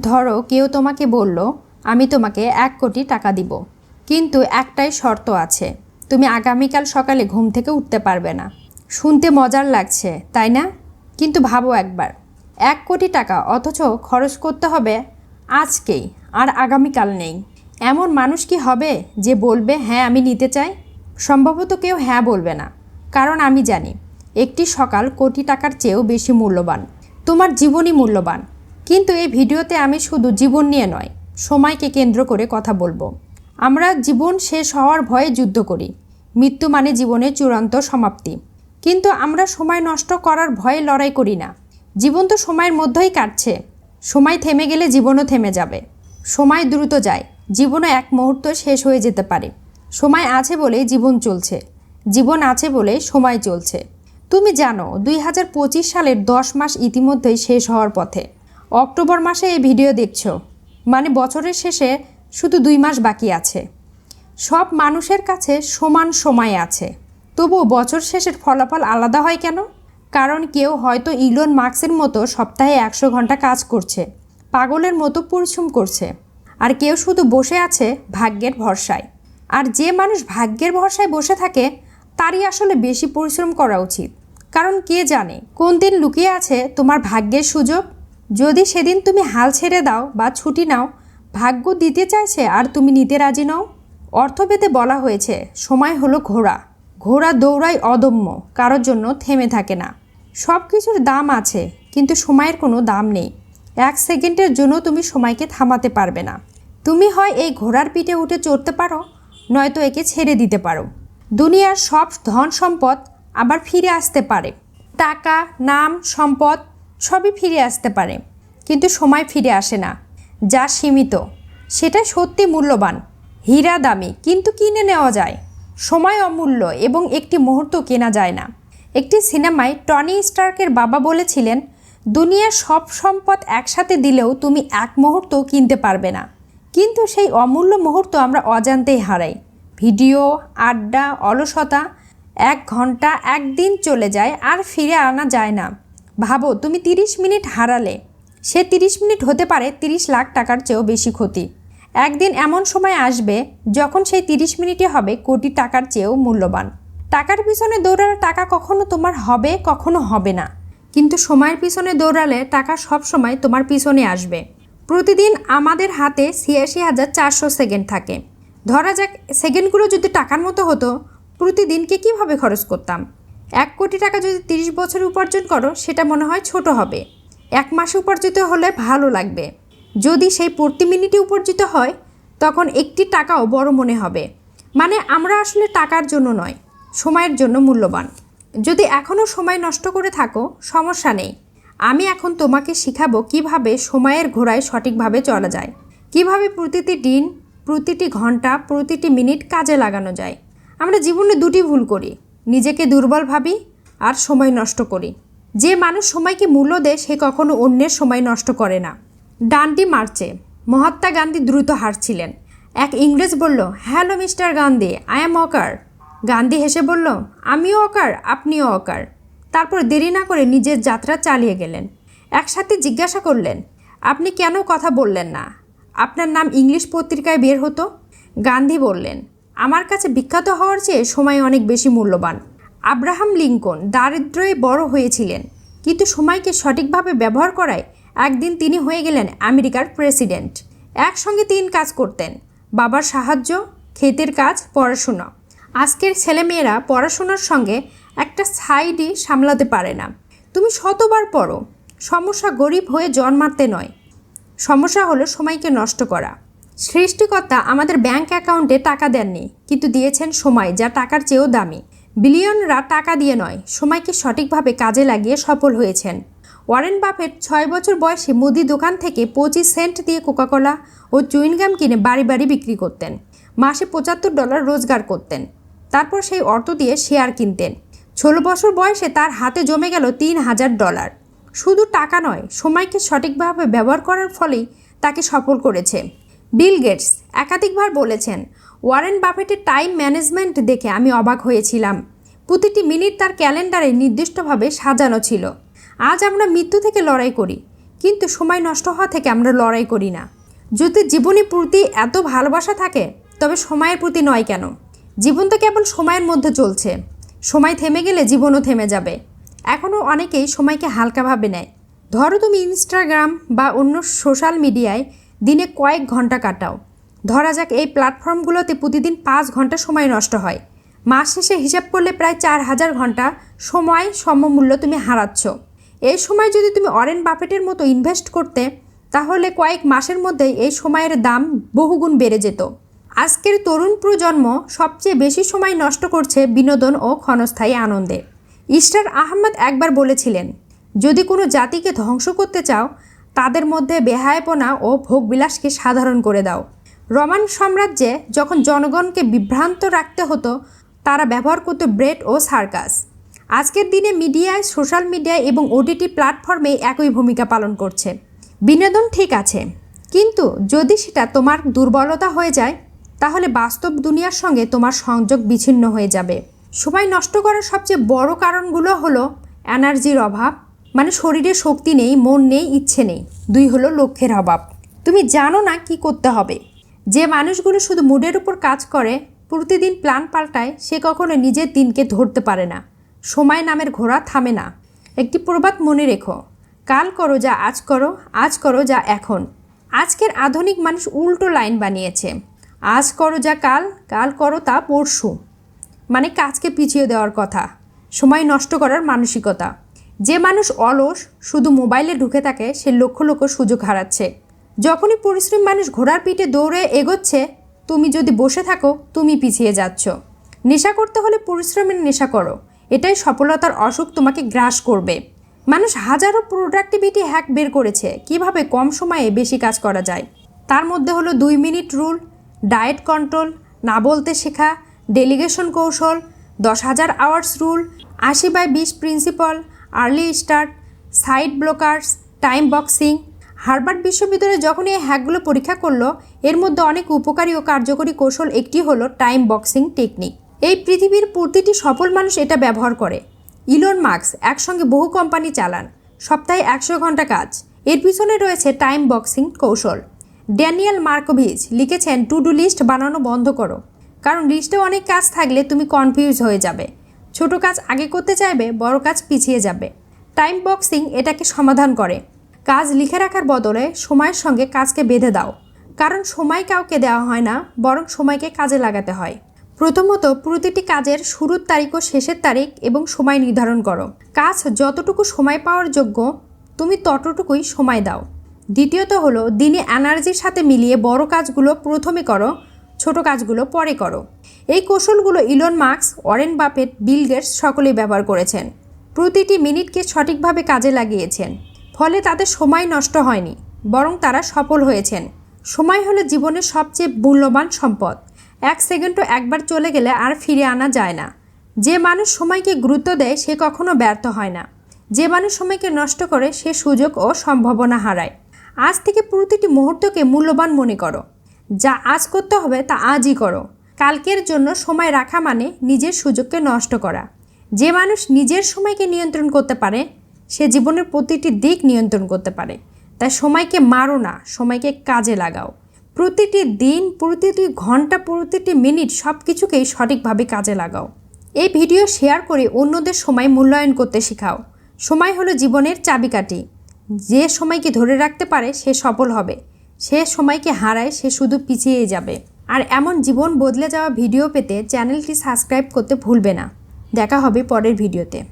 ধরো কেউ তোমাকে বলল, আমি তোমাকে এক কোটি টাকা দিব। কিন্তু একটাই শর্ত আছে, তুমি আগামীকাল সকালে ঘুম থেকে উঠতে পারবে না। শুনতে মজার লাগছে, তাই না? কিন্তু ভাবো একবার, এক কোটি টাকা অথচ খরচ করতে হবে আজকেই, আর আগামীকাল নেই। এমন মানুষ কি হবে যে বলবে হ্যাঁ আমি নিতে চাই সম্ভবত কেউ হ্যাঁ বলবে না। কারণ আমি জানি, একটি সকাল কোটি টাকার চেয়েও বেশি মূল্যবান। তোমার জীবনই মূল্যবান। কিন্তু এই ভিডিওতে আমি শুধু জীবন নিয়ে নয়, সময়কে কেন্দ্র করে কথা বলব। আমরা জীবন শেষ হওয়ার ভয়ে যুদ্ধ করি। মৃত্যু মানে জীবনের চূড়ান্ত সমাপ্তি। কিন্তু আমরা সময় নষ্ট করার ভয়ে লড়াই করি না। জীবন তো সময়ের মধ্যেই কাটছে। সময় থেমে গেলে জীবনও থেমে যাবে। সময় দ্রুত যায়। জীবনও এক মুহূর্ত শেষ হয়ে যেতে পারে। সময় আছে বলেই জীবন চলছে। জীবন আছে বলে সময় চলছে। তুমি জানো, দুই হাজার পঁচিশ সালের দশ মাস ইতিমধ্যেই শেষ হওয়ার পথে। অক্টোবর মাসে এই ভিডিও দেখছ। মানে বছরের শেষে শুধু দুই মাস বাকি আছে। সব মানুষের কাছে সমান সময় আছে। তবুও বছর শেষের ফলাফল আলাদা হয় কেন? কারণ কেউ হয়তো ইলন মার্কসের মতো সপ্তাহে একশো ঘণ্টা কাজ করছে, পাগলের মতো পরিশ্রম করছে, আর কেউ শুধু বসে আছে ভাগ্যের ভরসায়। আর যে মানুষ ভাগ্যের ভরসায় বসে থাকে, তারই আসলে বেশি পরিশ্রম করা উচিত। কারণ কে জানে কোন দিন লুকিয়ে আছে তোমার ভাগ্যের সুযোগ? যদি সেদিন তুমি হাল ছেড়ে দাও বা ছুটি নাও, ভাগ্য দিতে চাইছে আর তুমি নিতে রাজি নও? অর্থবেদে বলা হয়েছে, সময় হলো ঘোড়া। ঘোড়া দৌড়ায় অদম্য, কারোর জন্য থেমে থাকে না। সব কিছুর দাম আছে, কিন্তু সময়ের কোনো দাম নেই। এক সেকেন্ডের জন্য তুমি সময়কে থামাতে পারবে না। তুমি হয় এই ঘোড়ার পিঠে উঠে চড়তে পারো, নয়তো একে ছেড়ে দিতে পারো। দুনিয়ার সব ধন সম্পদ আবার ফিরে আসতে পারে। টাকা, নাম, সম্পদ সবই ফিরে আসতে পারে, কিন্তু সময় ফিরে আসে না। যা সীমিত সেটা সত্যি মূল্যবান। হীরা দামি, কিন্তু কিনে নেওয়া যায়। সময় অমূল্য এবং একটি মুহূর্ত কেনা যায় না। একটি সিনেমায় টনি স্টার্কের বাবা বলেছিলেন, দুনিয়ার সব সম্পদ একসাথে দিলেও তুমি এক মুহূর্ত কিনতে পারবে না। কিন্তু সেই অমূল্য মুহূর্ত আমরা অজান্তেই হারাই। ভিডিও, আড্ডা, অলসতা, এক ঘণ্টা, একদিন চলে যায় আর ফিরে আনা যায় না। ভাবো, তুমি তিরিশ মিনিট হারালে। সে তিরিশ মিনিট হতে পারে তিরিশ লাখ টাকার চেয়েও বেশি ক্ষতি। একদিন এমন সময় আসবে যখন সেই তিরিশ মিনিটে হবে কোটি টাকার চেয়েও মূল্যবান। টাকার পিছনে দৌড়ালে টাকা কখনো তোমার হবে, কখনো হবে না। কিন্তু সময়ের পিছনে দৌড়ালে টাকা সব সময় তোমার পিছনে আসবে। প্রতিদিন আমাদের হাতে ছিয়াশি হাজার চারশো সেকেন্ড থাকে। ধরা যাক, সেকেন্ডগুলো যদি টাকার মতো হতো, প্রতিদিনকে কীভাবে খরচ করতাম? এক কোটি টাকা যদি তিরিশ বছর উপার্জন করো, সেটা মনে হয় ছোট হবে। এক মাসে উপার্জিত হলে ভালো লাগবে। যদি সেই প্রতি মিনিটে উপার্জিত হয়, তখন একটি টাকাও বড় মনে হবে। মানে আমরা আসলে টাকার জন্য নয়, সময়ের জন্য মূল্যবান। যদি এখনও সময় নষ্ট করে থাকো, সমস্যা নেই। আমি এখন তোমাকে শিখাবো কীভাবে সময়ের ঘোড়ায় সঠিকভাবে চলা যায়। কীভাবে প্রতিটি দিন, প্রতিটি ঘণ্টা, প্রতিটি মিনিট কাজে লাগানো যায়। আমরা জীবনে দুটি ভুল করি। নিজেকে দুর্বল ভাবি আর সময় নষ্ট করি। যে মানুষ সময়কে মূল্য দেয়, সে কখনো অন্যের সময় নষ্ট করে না। ডান্ডি মার্চে, মহাত্মা গান্ধী দ্রুত হারছিলেন। এক ইংরেজ বলল, hello, mister Gandhi, I am অকার। গান্ধী হেসে বলল, আমিও অকার, আপনিও অকার। তারপর দেরি না করে নিজের যাত্রা চালিয়ে গেলেন। একসাথে জিজ্ঞাসা করলেন, আপনি কেন কথা বললেন না? আপনার নাম ইংলিশ পত্রিকায় বের হতো? গান্ধী বললেন আমার কাছে বিখ্যাত হওয়ার চেয়ে সময় অনেক বেশি মূল্যবান। আব্রাহাম লিঙ্কন দারিদ্র্যে বড় হয়েছিলেন, কিন্তু সময়কে সঠিকভাবে ব্যবহার করায় একদিন তিনি হয়ে গেলেন আমেরিকার প্রেসিডেন্ট। একসঙ্গে তিন কাজ করতেন, বাবার সাহায্য, ক্ষেতের কাজ, পড়াশোনা। আজকের ছেলেমেয়েরা পড়াশোনার সঙ্গে একটা সাইডই সামলাতে পারে না। তুমি শতবার পড়ো, সমস্যা গরিব হয়ে জন্মাতে নয়। সমস্যা হলো সময়কে নষ্ট করা। সৃষ্টিকর্তা আমাদের ব্যাংক অ্যাকাউন্টে টাকা দেননি, কিন্তু দিয়েছেন সময় যা টাকার চেয়েও দামি। বিলিয়নরা টাকা দিয়ে নয়, সময়কে সঠিকভাবে কাজে লাগিয়ে সফল হয়েছেন। ওয়ারেন বাফেট ছয় বছর বয়সে মুদি দোকান থেকে পঁচিশ সেন্ট দিয়ে কোকাকোলা ও চুইনগাম কিনে বাড়ি বাড়ি বিক্রি করতেন। মাসে পঁচাত্তর ডলার রোজগার করতেন। তারপর সেই অর্থ দিয়ে শেয়ার কিনতেন। ষোলো বছর বয়সে তার হাতে জমে গেল তিন হাজার ডলার। শুধু টাকা নয়, সময়কে সঠিকভাবে ব্যবহার করার ফলেই তাকে সফল করেছে। বিল গেটস একাধিকবার বলেছেন, ওয়ারেন বাফেটের টাইম ম্যানেজমেন্ট দেখে আমি অবাক হয়েছিলাম। প্রতিটি মিনিট তার ক্যালেন্ডারে নির্দিষ্টভাবে সাজানো ছিল। আজ আমরা মৃত্যু থেকে লড়াই করি, কিন্তু সময় নষ্ট হওয়া থেকে আমরা লড়াই করি না। যদি জীবনের প্রতি এত ভালোবাসা থাকে, তবে সময়ের প্রতি নয় কেন? জীবন তো কেবল সময়ের মধ্যে চলছে। সময় থেমে গেলে জীবনও থেমে যাবে। এখনও অনেকেই সময়কে হালকাভাবে নেয়। ধরো তুমি ইনস্টাগ্রাম বা অন্য সোশ্যাল মিডিয়ায় দিনে কয়েক ঘণ্টা কাটাও। ধরা যাক এই প্ল্যাটফর্মগুলোতে প্রতিদিন পাঁচ ঘণ্টা সময় নষ্ট হয়। মাস শেষে হিসাব করলে প্রায় চার হাজার ঘণ্টা সময় সমমূল্য তুমি হারাচ্ছ। এই সময় যদি তুমি অরেন বাফেটের মতো ইনভেস্ট করতে, তাহলে কয়েক মাসের মধ্যেই এই সময়ের দাম বহুগুণ বেড়ে যেত। আজকের তরুণ প্রজন্ম সবচেয়ে বেশি সময় নষ্ট করছে বিনোদন ও ক্ষণস্থায়ী আনন্দে। ইস্টার আহমদ একবার বলেছিলেন, যদি কোনো জাতিকে ধ্বংস করতে চাও তাদের মধ্যে বেহায়পনা ও ভোগবিলাসকে সাধারণ করে দাও। রোমান সাম্রাজ্যে যখন জনগণকে বিভ্রান্ত রাখতে হতো, তারা ব্যবহার করতো ব্রেড ও সার্কাস। আজকের দিনে মিডিয়ায়, সোশ্যাল মিডিয়ায় এবং ওটিটি প্ল্যাটফর্মে একই ভূমিকা পালন করছে। বিনোদন ঠিক আছে, কিন্তু যদি সেটা তোমার দুর্বলতা হয়ে যায়, তাহলে বাস্তব দুনিয়ার সঙ্গে তোমার সংযোগ বিচ্ছিন্ন হয়ে যাবে। সময় নষ্ট করার সবচেয়ে বড় কারণগুলো হলো এনার্জির অভাব মানে শরীরে শক্তি নেই, মন নেই, ইচ্ছে নেই। দুই হলো লক্ষ্যের অভাব। তুমি জানো না কি করতে হবে। যে মানুষগুলো শুধু মুডের উপর কাজ করে, প্রতিদিন প্ল্যান পাল্টায়, সে কখনো নিজের দিনকে ধরতে পারে না। সময় নামের ঘোড়া থামে না। একটি প্রবাদ মনে রেখো। কাল করো যা আজ করো আজ করো যা এখন। আজকের আধুনিক মানুষ উল্টো লাইন বানিয়েছে। আজ করো যা কাল কাল করো তা পরশু। মানে কাজকে পিছিয়ে দেওয়ার কথা। সময় নষ্ট করার মানসিকতা। যে মানুষ অলস শুধু মোবাইলে ঢুকে থাকে, সে লক্ষ লক্ষ সুযোগ হারাচ্ছে। যখনই পরিশ্রম মানুষ ঘোড়ার পিঠে দৌড়ে এগোচ্ছে, তুমি যদি বসে থাকো, তুমি পিছিয়ে যাচ্ছ। নেশা করতে হলে পরিশ্রমের নেশা করো। এটাই সফলতার অসুখ তোমাকে গ্রাস করবে। মানুষ হাজারো প্রোডাক্টিভিটি হ্যাক বের করেছে, কীভাবে কম সময়ে বেশি কাজ করা যায়? তার মধ্যে হলো দুই মিনিট রুল ডায়েট কন্ট্রোল না বলতে শেখা ডেলিগেশন কৌশল, দশ হাজার আওয়ার্স রুল আশি বাই বিশ principle early start, side blockers, time boxing. Harvard বিশ্ববিদ্যালয়ে যখন এই হ্যাকগুলো পরীক্ষা করল, এর মধ্যে অনেক উপকারী ও কার্যকরী কৌশল একটি হলো টাইম বক্সিং টেকনিক। এই পৃথিবীর প্রতিটি সফল মানুষ এটা ব্যবহার করে। ইলন মার্কস একসঙ্গে বহু কোম্পানি চালান, সপ্তাহে একশো ঘণ্টা কাজ। এর পিছনে রয়েছে টাইম বক্সিং কৌশল। ড্যানিয়েল মার্কোভিচ লিখেছেন টু ডু লিস্ট বানানো বন্ধ করো। কারণ লিস্টে অনেক কাজ থাকলে তুমি কনফিউজ হয়ে যাবে। ছোট কাজ আগে করতে চাইবে, বড় কাজ পিছিয়ে যাবে। টাইম বক্সিং এটাকে সমাধান করে। কাজ লিখে রাখার বদলে সময়ের সঙ্গে কাজকে বেঁধে দাও। কারণ সময় কাউকে দেওয়া হয় না, বরং সময়কে কাজে লাগাতে হয়। প্রথমত প্রতিটি কাজের শুরুর তারিখ ও শেষের তারিখ এবং সময় নির্ধারণ করো। কাজ যতটুকু সময় পাওয়ার যোগ্য, তুমি ততটুকুই সময় দাও। দ্বিতীয়ত হলো দিনে এনার্জির সাথে মিলিয়ে বড় কাজগুলো প্রথমে করো ছোট কাজগুলো পরে করো। এই কৌশলগুলো Elon Musk Warren Buffett, Bill Gates সকলেই ব্যবহার করেছেন। প্রতিটি মিনিটকে সঠিকভাবে কাজে লাগিয়েছেন। ফলে তাদের সময় নষ্ট হয়নি, বরং তারা সফল হয়েছেন। সময় হলো জীবনের সবচেয়ে মূল্যবান সম্পদ। এক সেকেন্ডও একবার চলে গেলে আর ফিরে আনা যায় না। যে মানুষ সময়কে গুরুত্ব দেয়, সে কখনো ব্যর্থ হয় না। যে মানুষ সময়কে নষ্ট করে, সে সুযোগ ও সম্ভাবনা হারায়। আজ থেকে প্রতিটি মুহূর্তকে মূল্যবান মনে করো। যা আজ করতে হবে তা আজই করো। কালকের জন্য সময় রাখা মানে নিজের সুযোগকে নষ্ট করা। যে মানুষ নিজের সময়কে নিয়ন্ত্রণ করতে পারে, সে জীবনের প্রতিটি দিক নিয়ন্ত্রণ করতে পারে। তাই সময়কে মারো না, সময়কে কাজে লাগাও। প্রতিটি দিন, প্রতিটি ঘণ্টা, প্রতিটি মিনিট সব কিছুকেই সঠিকভাবে কাজে লাগাও। এই ভিডিও শেয়ার করে অন্যদের সময় মূল্যায়ন করতে শেখাও। সময় হলো জীবনের চাবিকাঠি। যে সময়কে ধরে রাখতে পারে, সে সফল হবে। সে সময়কে হারায়, সে শুধু পিছিয়ে যাবে। আর এমন জীবন বদলে যাওয়া ভিডিও পেতে চ্যানেলটি সাবস্ক্রাইব করতে ভুলবে না। দেখা হবে পরের ভিডিওতে।